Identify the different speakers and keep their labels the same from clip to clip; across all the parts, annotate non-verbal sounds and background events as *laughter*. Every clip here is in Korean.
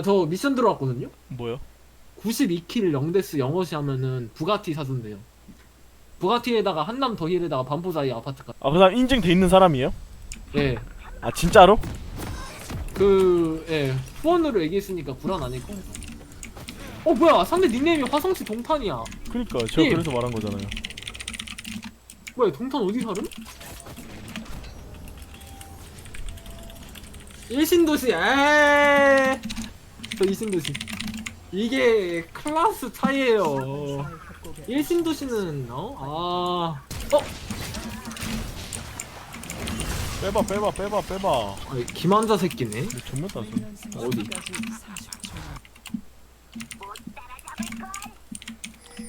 Speaker 1: 아 저 미션 들어왔거든요.
Speaker 2: 뭐요?
Speaker 1: 92킬 0데스 영어시 하면은 부가티 사준대요. 부가티에다가 한남 더힐에다가 반포자이 아파트까지.
Speaker 2: 아, 그 사람 인증돼 있는 사람이에요?
Speaker 1: 예.
Speaker 2: 아, 진짜로?
Speaker 1: 그, 예. 후원으로 얘기했으니까 불안 아닐 거예요. 어, 뭐야. 상대 닉네임이 화성시 동탄이야.
Speaker 2: 그니까 제가
Speaker 1: 예.
Speaker 2: 그래서 말한 거잖아요.
Speaker 1: 뭐야, 동탄 어디 살음? 일신도시, 에 저 일신도시. 이게 클라스 차이에요. 일신도시는, 어? 아. 어?
Speaker 2: 빼봐, 빼봐, 빼봐, 빼봐.
Speaker 1: 아니, 김한자 새끼네.
Speaker 2: 전면 땄어.
Speaker 1: 어디?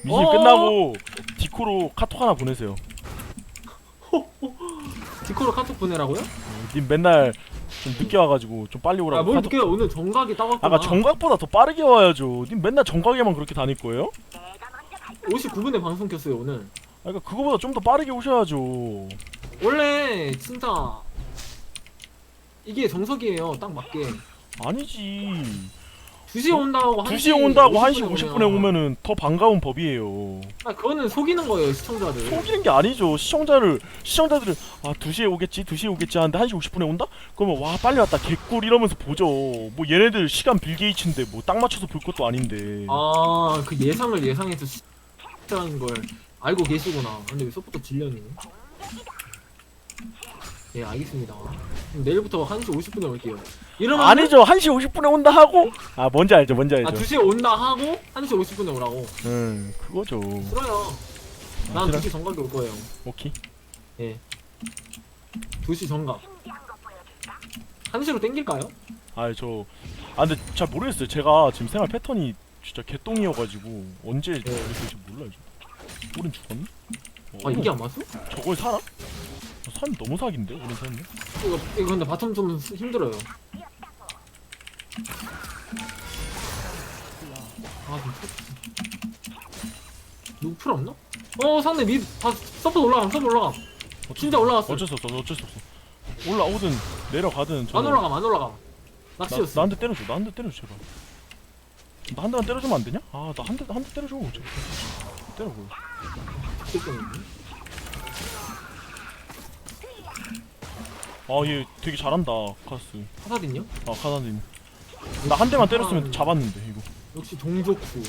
Speaker 2: 미신
Speaker 1: 어?
Speaker 2: 끝나고 디코로 카톡 하나 보내세요. *laughs*
Speaker 1: 디코로 카톡 보내라고요?
Speaker 2: 님 맨날 좀 늦게 와가지고 좀 빨리 오라고
Speaker 1: 아, 뭘
Speaker 2: 카톡.
Speaker 1: 늦게 오늘 정각이 따갔구나.
Speaker 2: 아까 정각보다 더 빠르게 와야죠. 님 맨날 정각에만 그렇게 다닐 거예요?
Speaker 1: 59분에 방송 켰어요, 오늘.
Speaker 2: 아, 그러니까 그거보다 좀 더 빠르게 오셔야죠.
Speaker 1: 원래 진짜 이게 정석이에요. 딱 맞게.
Speaker 2: 아니지.
Speaker 1: 2시에 온다고
Speaker 2: 2시에 온다고 1시 50분에 오면은 더 반가운 법이에요.
Speaker 1: 아, 그거는 속이는 거예요, 시청자들.
Speaker 2: 속이는 게 아니죠. 시청자를 시청자들은 아 2시에 오겠지, 2시에 오겠지 하는데 1시 50분에 온다? 그러면 와 빨리 왔다 개꿀 이러면서 보죠. 뭐 얘네들 시간 빌게이츠인데 뭐 딱 맞춰서 볼 것도 아닌데.
Speaker 1: 아, 그 예상을 예상해서 시청자인 걸 알고 계시구나. 근데 왜 서포터 질려니? 예, 알겠습니다. 그럼 내일부터 1시 50분에 올게요. 이러면
Speaker 2: 아니죠. 1시 50분에 온다 하고 아 뭔지 알죠. 뭔지 알죠.
Speaker 1: 아, 2시에 온다 하고 1시 50분에 오라고.
Speaker 2: 응 그거죠.
Speaker 1: 싫어요. 난
Speaker 2: 싫어?
Speaker 1: 2시 정각에 올 거예요.
Speaker 2: 오케이.
Speaker 1: 예. 2시 정각. 1시로 땡길까요?
Speaker 2: 아저 아 근데 잘 모르겠어요. 제가 지금 생활 패턴이 진짜 개똥이어가지고 언제
Speaker 1: 네.
Speaker 2: 그랬을지 몰라요. 저. 우린 죽었나?
Speaker 1: 아, 이게 안 맞어?
Speaker 2: 저걸 살아? 사람 너무 사기인데 우린 사는데.
Speaker 1: 이거, 이거 근데 바텀 좀 힘들어요. 아, 좀 풀- 누구 풀 없나? 어, 상대 미, 다, 서포트 올라감, 서포트 올라감.
Speaker 2: 어쩔
Speaker 1: 진짜
Speaker 2: 수-
Speaker 1: 올라갔어.
Speaker 2: 어쩔 수 없어. 어쩔 수 없어. 올라오든 내려가든
Speaker 1: 안 올라감, 안 올라감.
Speaker 2: 나,
Speaker 1: 낚시였어.
Speaker 2: 나한테 때려줘. 나한테 때려줘 제발. 나 한 대만 때려주면 안 되냐? 아나 한 대 한 대 때려줘. 제발. 때려고. 아얘 되게 잘한다 카스.
Speaker 1: 하사딘요?
Speaker 2: 아 카나딘. 나 한 대만 때렸으면 잡았는데 이거.
Speaker 1: 역시 동족부.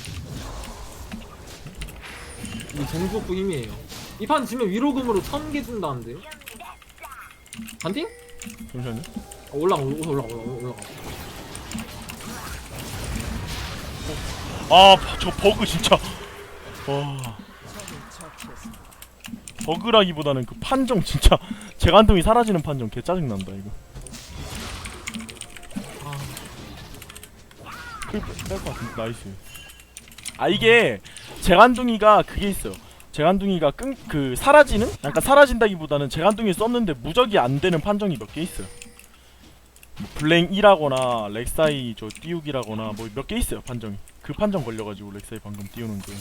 Speaker 1: 이 동족부 힘이에요. 이 판 지면 위로금으로 1000개 준다는데요? 반띵?
Speaker 2: 잠시만요.
Speaker 1: 어, 올라가, 올라가, 올라가, 올라가.
Speaker 2: 아저 버그 진짜. 와. 버그라기보다는 그 판정 진짜 재간동이 사라지는 판정 개 짜증 난다 이거.
Speaker 1: 아,
Speaker 2: 뺄것 같은데 나이스. 아 이게 재간둥이가 그게 있어요. 재간둥이가 끈 그 사라지는? 약간 사라진다기보다는 재간둥이 썼는데 무적이 안 되는 판정이 몇 개 있어요. 뭐 블랭 1하거나 렉사이 저 띄우기라거나 뭐 몇 개 있어요 판정이. 그 판정 걸려가지고 렉사이 방금 띄우는 게.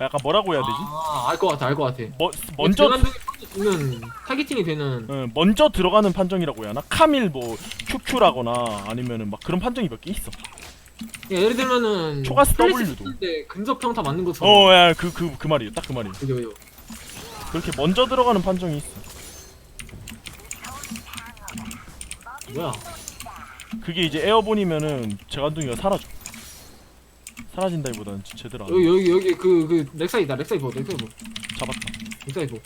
Speaker 2: 약간 뭐라고 해야 되지?
Speaker 1: 아, 알 것 같아, 알 것 같아.
Speaker 2: 뭐 먼저
Speaker 1: 는 타겟팅이 되는
Speaker 2: 어, 먼저 들어가는 판정이라고 해야 하나? 카밀 뭐 QQ라거나 아니면은 막 그런 판정이 몇 개 있어.
Speaker 1: 야, 예를 들면은
Speaker 2: 초가스
Speaker 1: 플래시
Speaker 2: W도.
Speaker 1: 근접 평타 맞는 것처럼
Speaker 2: 어, 야, 그 그 그 말이에요. 딱 그 말이에요.
Speaker 1: 그죠 그죠
Speaker 2: 그렇게 먼저 들어가는 판정이 있어.
Speaker 1: 뭐야
Speaker 2: 그게 이제 에어본이면은 재간둥이가 사라져. 사라진다기보다는 지- 제대로 안
Speaker 1: 여기 여기 여기 그 그 렉사이다 렉사이 보 렉사이 보
Speaker 2: 잡았다.
Speaker 1: 렉사이 보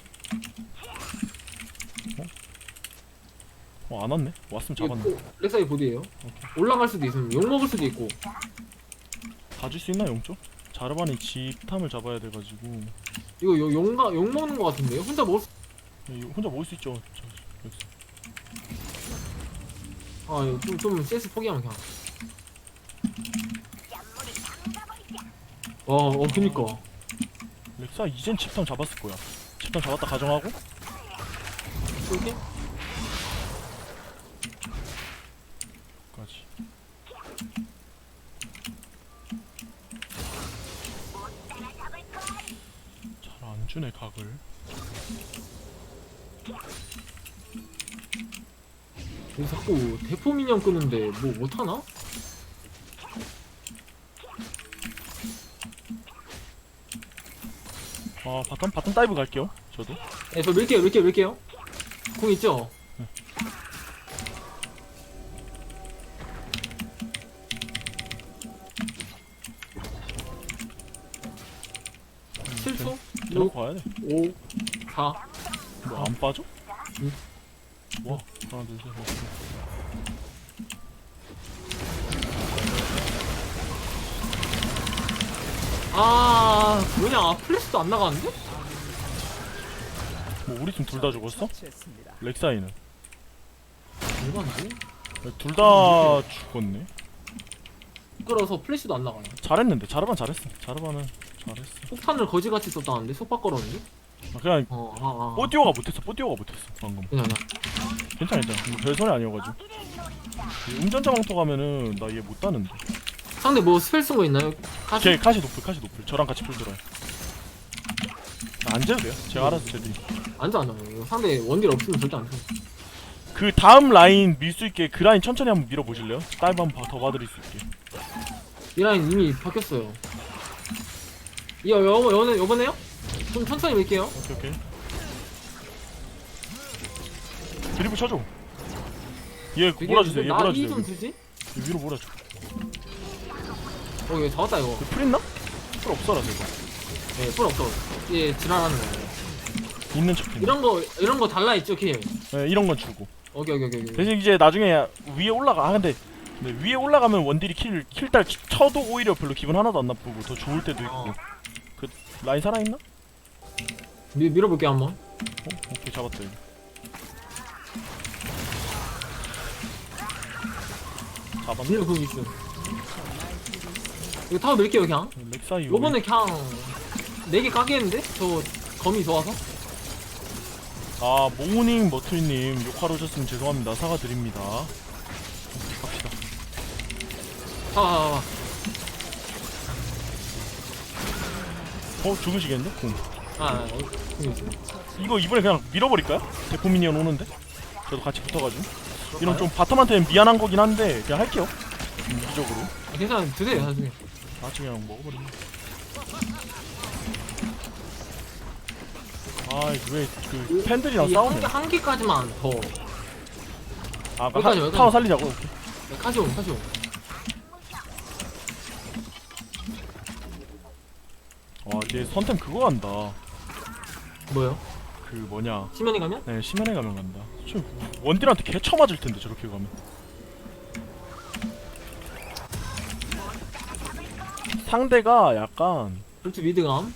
Speaker 2: 어, 안 왔네. 왔으면 잡았네.
Speaker 1: 이거 렉사이 보드예요 올라갈 수도 있으면 욕 먹을 수도 있고
Speaker 2: 봐줄 수 있나 용조? 자르반이 집탐을 잡아야 돼가지고
Speaker 1: 이거 요- 욕가 욕 먹는 거 같은데요 혼자 먹을 수...
Speaker 2: 이거 혼자 먹을 수 있죠. 저, 여기서.
Speaker 1: 아 좀좀 CS 포기하면 그냥 어 어 그니까
Speaker 2: 렉사 이젠 집탐 잡았을 거야. 집탐 잡았다 가정하고
Speaker 1: 이렇게
Speaker 2: 까지. 잘 안 주네 각을.
Speaker 1: 왜 자꾸 대포 미니언 끄는데 뭐 못하나?
Speaker 2: 아 바텀 바텀 다이브 갈게요. 저도.
Speaker 1: 네, 저 밀게요, 밀게요, 밀게요. 공 있죠? 칠 7초?
Speaker 2: 이러고 가야 돼.
Speaker 1: 5, 4.
Speaker 2: 뭐안 빠져?
Speaker 1: 응.
Speaker 2: 와 하나 둘 셋. 넷.
Speaker 1: 아, 뭐냐, 아, 플래시도 안 나가는데?
Speaker 2: 뭐 우리 팀 둘 다 죽었어? 렉사이는
Speaker 1: 대박이지?
Speaker 2: 둘 다 죽었네.
Speaker 1: 끌어서 플래시도 안 나가요.
Speaker 2: 잘했는데 자르반 잘했어. 자르반은 잘했어.
Speaker 1: 폭탄을 거지같이 썼다는데? 속박 걸었는데?
Speaker 2: 아, 그냥
Speaker 1: 어, 아, 아.
Speaker 2: 뽀디오가 못했어. 뽀디오가 못했어 방금.
Speaker 1: 그냥.
Speaker 2: 괜찮아 괜찮아. 뭐 별소리 아니어가지고. 이 음전자 망토 가면은 나 얘 못 따는데.
Speaker 1: 상대 뭐 스펠 쓴 거 있나요? 카시?
Speaker 2: 걔 카시 노플 카시 노플. 저랑 같이 풀 들어요. 아, 안 재도 돼요. 제가 알아서 재도.
Speaker 1: 앉아, 앉아. 상대 원딜 없으면 절대 안 돼.
Speaker 2: 그 다음 라인 밀 수 있게 그 라인 천천히 한번 밀어 보실래요? 다이브 한번 봐- 더 봐드릴 수 있게.
Speaker 1: 이 라인 이미 바뀌었어요. 이거 요, 요, 요번에요? 좀 천천히 밀게요.
Speaker 2: 오케이 오케이. 드리블 쳐줘. 얘
Speaker 1: 되게
Speaker 2: 몰아주세요.
Speaker 1: 얘나
Speaker 2: 몰아주세요.
Speaker 1: 주지?
Speaker 2: 위로 몰아줘.
Speaker 1: 어, 이거 잡았다, 이거.
Speaker 2: 그풀 있나? 풀 없어라 제가.
Speaker 1: 네, 뿔 없어. 예, 지랄하는 거예요.
Speaker 2: 있는 척해.
Speaker 1: 이런 거, 이런 거 달라 있죠, 킬.
Speaker 2: 네, 이런 건 주고.
Speaker 1: 오케이, 오케이, 오케이. 오케이.
Speaker 2: 대신 이제 나중에 위에 올라가. 아 근데 근데 위에 올라가면 원딜이 킬 킬달 쳐도 오히려 별로 기분 하나도 안 나쁘고 더 좋을 때도 있고.
Speaker 1: 어.
Speaker 2: 그 라인 살아 있나? 어
Speaker 1: 밀, 밀어볼게, 한번.
Speaker 2: 오케이 잡았다 이거. 잡았네.
Speaker 1: 밀어, 그거 있어. 이거 타워 밀게요, 그냥.
Speaker 2: 렉사이.
Speaker 1: 요번에 그냥 4개 까겠는데? 저 검이 좋아서?
Speaker 2: 아 모닝 머트리님 욕하러 오셨으면 죄송합니다. 사과드립니다. 갑시다.
Speaker 1: 아, 아,
Speaker 2: 어 죽으시겠는데? 공.
Speaker 1: 아. 아, 아.
Speaker 2: 이거 이번에 그냥 밀어버릴까요? 데포 미니언 오는데? 저도 같이 붙어가지고 이런 좀 바텀한테는 미안한 거긴 한데 그냥 할게요 음, 이적으로
Speaker 1: 아, 괜찮아, 드세요, 나중에.
Speaker 2: 나중에 그냥 먹어버리네 아왜그 팬들이랑
Speaker 1: 이
Speaker 2: 싸우네
Speaker 1: 한, 개- 한 개까지만 더.
Speaker 2: 아
Speaker 1: 여기까지,
Speaker 2: 하,
Speaker 1: 여기까지.
Speaker 2: 타워 살리자고
Speaker 1: 카시온, 카시온.
Speaker 2: 와얘 선템 그거 간다
Speaker 1: 뭐요?
Speaker 2: 그 뭐냐
Speaker 1: 시면이 가면?
Speaker 2: 네 심연에 가면 간다 저 원딜한테 개 쳐맞을 텐데 저렇게 가면 상대가 약간
Speaker 1: 그렇죠, 미드감.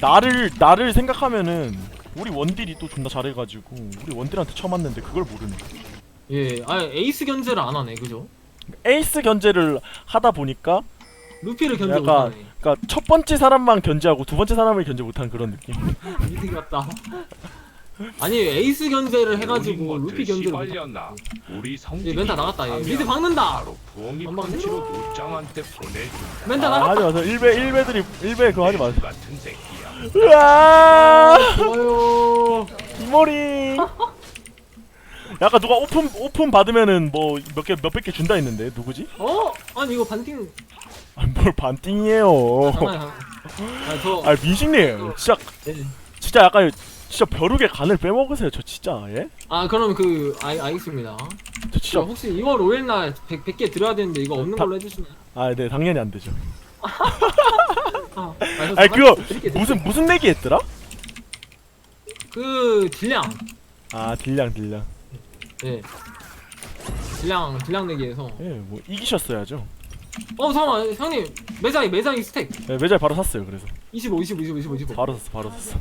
Speaker 2: 나를 나를 생각하면은 우리 원딜이 또 존나 잘해가지고 우리 원딜한테 쳐맞는데 그걸 모르네.
Speaker 1: 예, 아 에이스 견제를 안 하네, 그죠?
Speaker 2: 에이스 견제를 하다 보니까
Speaker 1: 루피를 견제
Speaker 2: 약간-
Speaker 1: 못하네.
Speaker 2: 그러니까 첫 번째 사람만 견제하고 두 번째 사람을 견제 못하는 그런 느낌. *laughs*
Speaker 1: 미드 같다. 아니 에이스 견제를 해가지고 루피 견제를 못.
Speaker 3: 시발렸나 우리
Speaker 1: 얘 멘탈 나갔다. 얘 미드 박는다.
Speaker 3: 바로 부엉이
Speaker 1: 안 박네?
Speaker 3: 펀치로 노짱한테 보내주
Speaker 1: 멘탈
Speaker 2: 아, 하지
Speaker 1: 나갔다.
Speaker 2: 마세요. 일베 일베들이 일베 그거 하지 마세요.
Speaker 3: 같은 새끼야
Speaker 2: 으아
Speaker 1: 좋아요.
Speaker 2: 이머리. 약간 누가 오픈 오픈 받으면은 뭐 몇 개 몇백 개 준다 했는데 누구지?
Speaker 1: 어? 아니 이거 반띵.
Speaker 2: 아, 뭘 반띵이에요.
Speaker 1: 장난이야. 아 저.
Speaker 2: 아 민식님 진짜
Speaker 1: 네.
Speaker 2: 진짜 약간 진짜 벼룩의 간을 빼먹으세요. 저 진짜 예?
Speaker 1: 아 그럼 그 아, 알겠습니다. 저저
Speaker 2: 진짜
Speaker 1: 혹시 2월 5일 날 100, 100개 드려야 되는데 이거 없는
Speaker 2: 다-
Speaker 1: 걸로 해주시나요?
Speaker 2: 아, 네, 당연히 안 되죠.
Speaker 1: 아, 아, *laughs*
Speaker 2: 그거. 무슨 무슨 내기 했더라?
Speaker 1: 그 딜량.
Speaker 2: 아, 딜량 딜량.
Speaker 1: 예. 딜량 딜량 내기에서.
Speaker 2: 예, 뭐 이기셨어야죠.
Speaker 1: 어 잠깐만 형님 매장이 매장이 스택.
Speaker 2: 네, 매달 바로 샀어요. 그래서
Speaker 1: 25 25 25 25 25.
Speaker 2: 바로 샀어, 바로 샀어.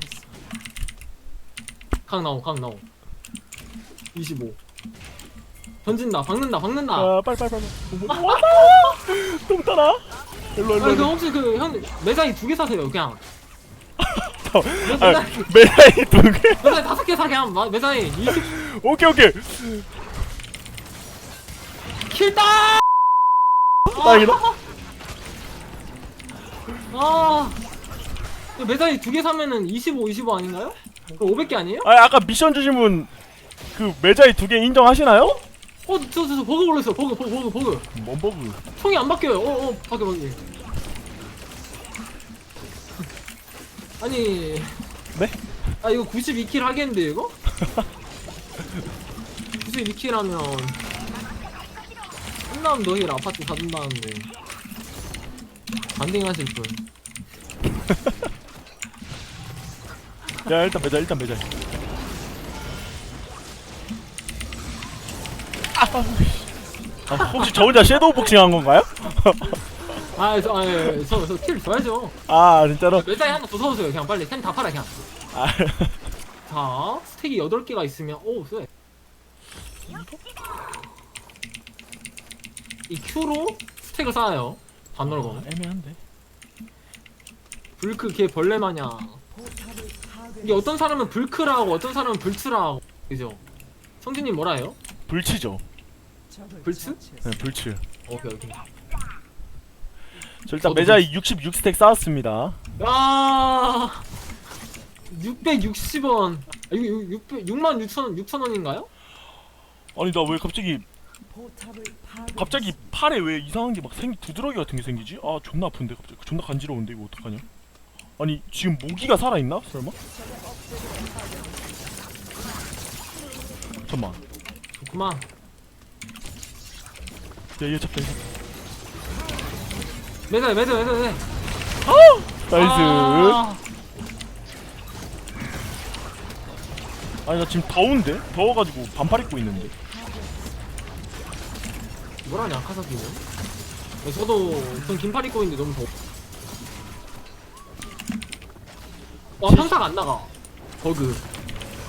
Speaker 1: 강 나오 강 나오 25 던진다 박는다 박는다
Speaker 2: 아, 빨리 빨리 빨리. *laughs* 똥 따라. 일로 일로
Speaker 1: 아니 그
Speaker 2: 일로.
Speaker 1: 혹시 그형 매장이 두 개 사세요 그냥 *laughs*
Speaker 2: 아,
Speaker 1: 매장이
Speaker 2: 매달이 두 개. *laughs*
Speaker 1: 매장이 다섯 개 사게 마- 매장이 20
Speaker 2: 오케이 오케이.
Speaker 1: 킬다
Speaker 2: 딱이다.
Speaker 1: 아그 매장이 두 개 사면은 25 25 아닌가요? 그럼 500개 아니에요?
Speaker 2: 아, 아까 미션 주신 분. 그 매자이 두 개 인정하시나요?
Speaker 1: 어 저 저 저 버그 걸렸어 버그 버그 버그 버그
Speaker 2: 뭔 버그?
Speaker 1: 총이 안 바뀌어요 어 어 바뀌어 바뀌어 아니
Speaker 2: 네?
Speaker 1: 아 이거 92킬 하겠는데 이거? *laughs* 92킬 하면 끝나면 너희 아파트 사준다는데 반딩하실 분 *laughs*
Speaker 2: 야 일단 매자 일단 매자 아, 혹시 저 혼자 섀도우 복싱 한 건가요?
Speaker 1: 아, 저, 아, 예, 저, 저, 킬 줘야죠.
Speaker 2: 아 진짜로?
Speaker 1: 매장에 하나 더 사오세요. 그냥 빨리. 템 다 팔아, 그냥.
Speaker 2: 아, *laughs*
Speaker 1: 자, 스택이 8개가 있으면, 오, 쎄. 이 Q로 스택을 쌓아요. 반으로 보면.
Speaker 2: 애매한데
Speaker 1: 불크 걔 벌레 마냥. 이게 어떤 사람은 불크라고, 어떤 사람은 불츠라고. 그죠? 성진님 뭐라 해요?
Speaker 2: 불치죠
Speaker 1: 불츠?
Speaker 2: 네 불치
Speaker 1: 오케이, 오케이.
Speaker 2: 저 일단
Speaker 1: 저도
Speaker 2: 매자에 66스택 쌓았습니다
Speaker 1: 야 660원. 아, 6, 6만 6천, 6천 원인가요?
Speaker 2: 아니 나 왜 갑자기 갑자기 팔에 왜 이상한 게 막 생 두드러기 같은 게 생기지? 아 존나 아픈데 갑자기 존나 간지러운데 이거 어떡하냐? 아니 지금 모기가 살아있나? 설마? 잠만
Speaker 1: 그만.
Speaker 2: 야얘 잡다 얘
Speaker 1: 매달, 매달, 매달, 매달.
Speaker 2: 나이스
Speaker 1: 아,
Speaker 2: 아니 나 지금 더운데? 더워가지고 반팔 입고 있는데
Speaker 1: 뭐라냐, 카사키는? 네, 저도 전 긴팔 입고 있는데 너무 더워. 와, 평타가 안 나가. 버그.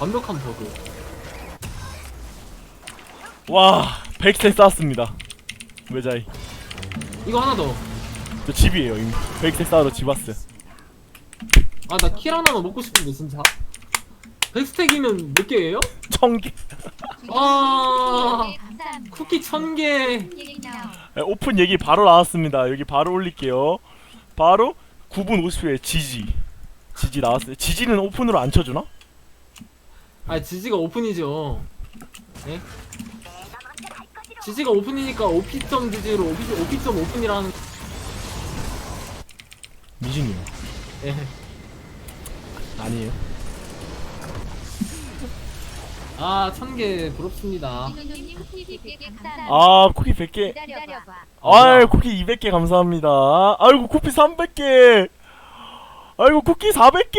Speaker 1: 완벽한 버그.
Speaker 2: 와 100스택 쌓았습니다 매자이
Speaker 1: 이거 하나 더.
Speaker 2: 저 집이에요 이미 100스택 쌓으러 집 왔어요
Speaker 1: 아, 나 킬 하나만 먹고 싶은데, 진짜. 100스택이면 몇 개예요?
Speaker 2: 청개
Speaker 1: 아. 쿠키 1000개.
Speaker 2: 네, 오픈 얘기 바로 나왔습니다. 여기 바로 올릴게요. 바로 9분 50초에 지지. 지지 나왔어요. 지지는 오픈으로 안 쳐주나?
Speaker 1: 아, 지지가 오픈이죠. 예? 지지가 오픈이니까 OP.지지로 OP, OP.오픈이라는
Speaker 2: 미진이요.
Speaker 1: 예.
Speaker 2: 아니에요.
Speaker 1: 아, 1000개 부럽습니다.
Speaker 4: 이노님 쿠키 100개 감사합니다.
Speaker 2: 아 쿠키 100개.
Speaker 4: 기다려봐.
Speaker 2: 아이 쿠키 200개 감사합니다. 아이고 쿠키 300개. 아이고 쿠키 400개.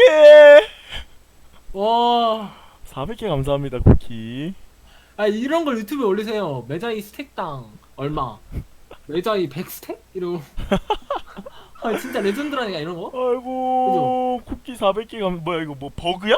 Speaker 1: 와.
Speaker 2: 400개 감사합니다 쿠키.
Speaker 1: 아, 이런 걸 유튜브에 올리세요. 매자이 스택당 얼마? 매자이 100스택? 이러고. *laughs* 아, 진짜 레전드라니까, 이런 거?
Speaker 2: 아이고 쿠키 400개 감 뭐야 이거 뭐 버그야?